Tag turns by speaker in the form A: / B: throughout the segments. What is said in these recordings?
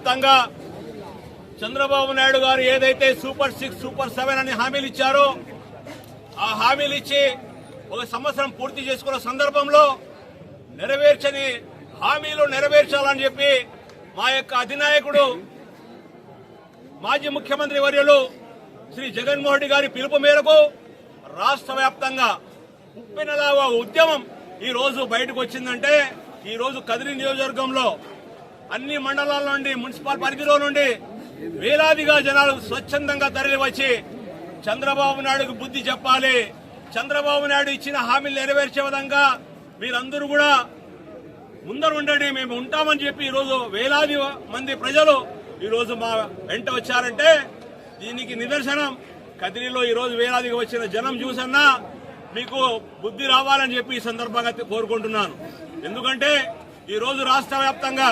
A: వ్యాప్తంగా చంద్రబాబు నాయుడు గారు ఏదైతే సూపర్ సిక్స్ సూపర్ సెవెన్ అని హామీలు ఇచ్చారో ఆ హామీలు ఇచ్చి ఒక సంవత్సరం పూర్తి చేసుకున్న సందర్భంలో నెరవేర్చని హామీలు నెరవేర్చాలని చెప్పి మా యొక్క అధినాయకుడు మాజీ ముఖ్యమంత్రి వర్యులు శ్రీ జగన్మోహన్ రెడ్డి గారి పిలుపు మేరకు రాష్ట్ర వ్యాప్తంగా ఉప్పెనలాగా ఉద్యమం ఈ రోజు బయటకు వచ్చిందంటే ఈ రోజు కదిరి నియోజకవర్గంలో అన్ని మండలాల నుండి మున్సిపల్ పరిధిలో నుండి వేలాదిగా జనాలు స్వచ్ఛందంగా తరలి వచ్చి చంద్రబాబు నాయుడుకు బుద్ధి చెప్పాలి. చంద్రబాబు నాయుడు ఇచ్చిన హామీలు నెరవేర్చే విధంగా మీరందరూ కూడా ముందర ఉండండి మేము ఉంటామని చెప్పి ఈరోజు వేలాది మంది ప్రజలు ఈరోజు మా వెంట వచ్చారంటే దీనికి నిదర్శనం. కదిరిలో ఈరోజు వేలాదిగా వచ్చిన జనం చూసన్నా మీకు బుద్ధి రావాలని చెప్పి ఈ సందర్భంగా కోరుకుంటున్నాను. ఎందుకంటే ఈరోజు రాష్ట్ర వ్యాప్తంగా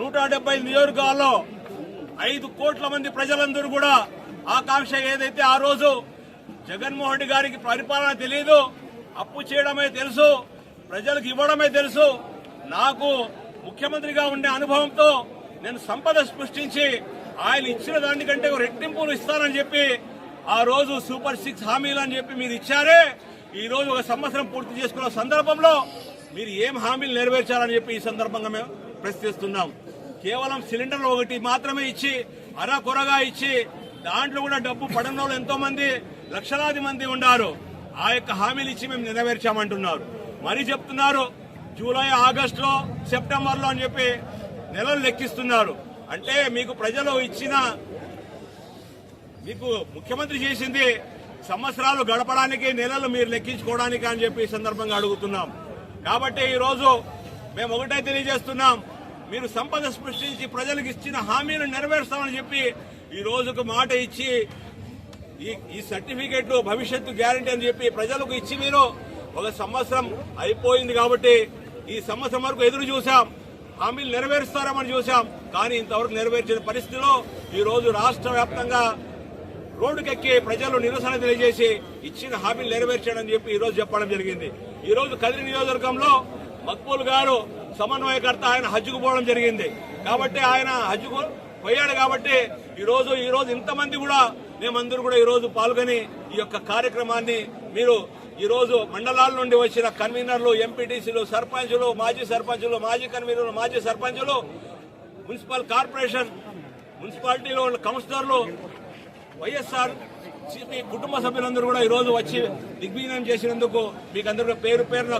A: నూట డెబ్బై నియోజకవర్గాల్లో ఐదు కోట్ల మంది ప్రజలందరూ కూడా ఆకాంక్ష ఏదైతే ఆ రోజు జగన్మోహన్ రెడ్డి గారికి పరిపాలన తెలియదు అప్పు చేయడమే తెలుసు ప్రజలకు ఇవ్వడమే తెలుసు. నాకు ముఖ్యమంత్రిగా ఉండే అనుభవంతో నేను సంపద సృష్టించి ఆయన ఇచ్చిన దానికంటే రెట్టింపులు ఇస్తానని చెప్పి ఆ రోజు సూపర్ సిక్స్ హామీలు అని చెప్పి మీరు ఇచ్చారే. ఈ రోజు ఒక సంవత్సరం పూర్తి చేసుకున్న సందర్భంలో మీరు ఏం హామీలు నెరవేర్చాలని చెప్పి ఈ సందర్భంగా మేము ప్రశ్నిస్తున్నాం. కేవలం సిలిండర్ ఒకటి మాత్రమే ఇచ్చి అర కొరగా ఇచ్చి దాంట్లో కూడా డబ్బు పడని వాళ్ళు ఎంతో మంది లక్షలాది మంది ఉన్నారు ఆ యొక్క హామీలు ఇచ్చి మేము నెరవేర్చామంటున్నారు. మరీ చెప్తున్నారు జూలై ఆగస్టులో సెప్టెంబర్లో అని చెప్పి నెలలు లెక్కిస్తున్నారు. అంటే మీకు ప్రజలు ఇచ్చిన మీకు ముఖ్యమంత్రి చేసింది సంవత్సరాలు గడపడానికి నెలలు మీరు లెక్కించుకోవడానికి అని చెప్పి సందర్భంగా అడుగుతున్నాం. కాబట్టి ఈరోజు మేము ఒకటే తెలియజేస్తున్నాం మీరు సంపద సృష్టించి ప్రజలకు ఇచ్చిన హామీలు నెరవేరుస్తామని చెప్పి ఈ రోజుకు మాట ఇచ్చి ఈ ఈ సర్టిఫికెట్లు భవిష్యత్తు గ్యారంటీ అని చెప్పి ప్రజలకు ఇచ్చి మీరు ఒక సంవత్సరం అయిపోయింది కాబట్టి ఈ సంవత్సరం వరకు ఎదురు చూసాం హామీలు నెరవేరుస్తారని చూసాం కానీ ఇంతవరకు నెరవేర్చిన పరిస్థితిలో ఈ రోజు రాష్ట్ర వ్యాప్తంగా రోడ్డుకెక్కి ప్రజలు నిరసన తెలియజేసి ఇచ్చిన హామీలు నెరవేర్చాడని చెప్పి ఈ రోజు చెప్పడం జరిగింది. ఈ రోజు కదిరి నియోజకవర్గంలో మక్బూల్ గారు సమన్వయకర్త ఆయన హజ్జుకు పోవడం జరిగింది. కాబట్టి ఆయన హజ్జుకు పోయాడు కాబట్టి ఈరోజు ఈరోజు ఇంతమంది కూడా మేమందరూ కూడా ఈరోజు పాల్గొని ఈ యొక్క కార్యక్రమాన్ని మీరు ఈరోజు మండలాల నుండి వచ్చిన కన్వీనర్లు ఎంపీటీసీలు సర్పంచులు మాజీ సర్పంచులు మాజీ కన్వీనర్లు మాజీ సర్పంచులు మున్సిపల్ కార్పొరేషన్ మున్సిపాలిటీలో ఉన్న కౌన్సిలర్లు వైఎస్ఆర్ సిపి కుటుంబ సభ్యులందరూ కూడా ఈ రోజు వచ్చి దిగ్విజయం చేసినందుకు మీకు అందరూ పేరు పేరు నా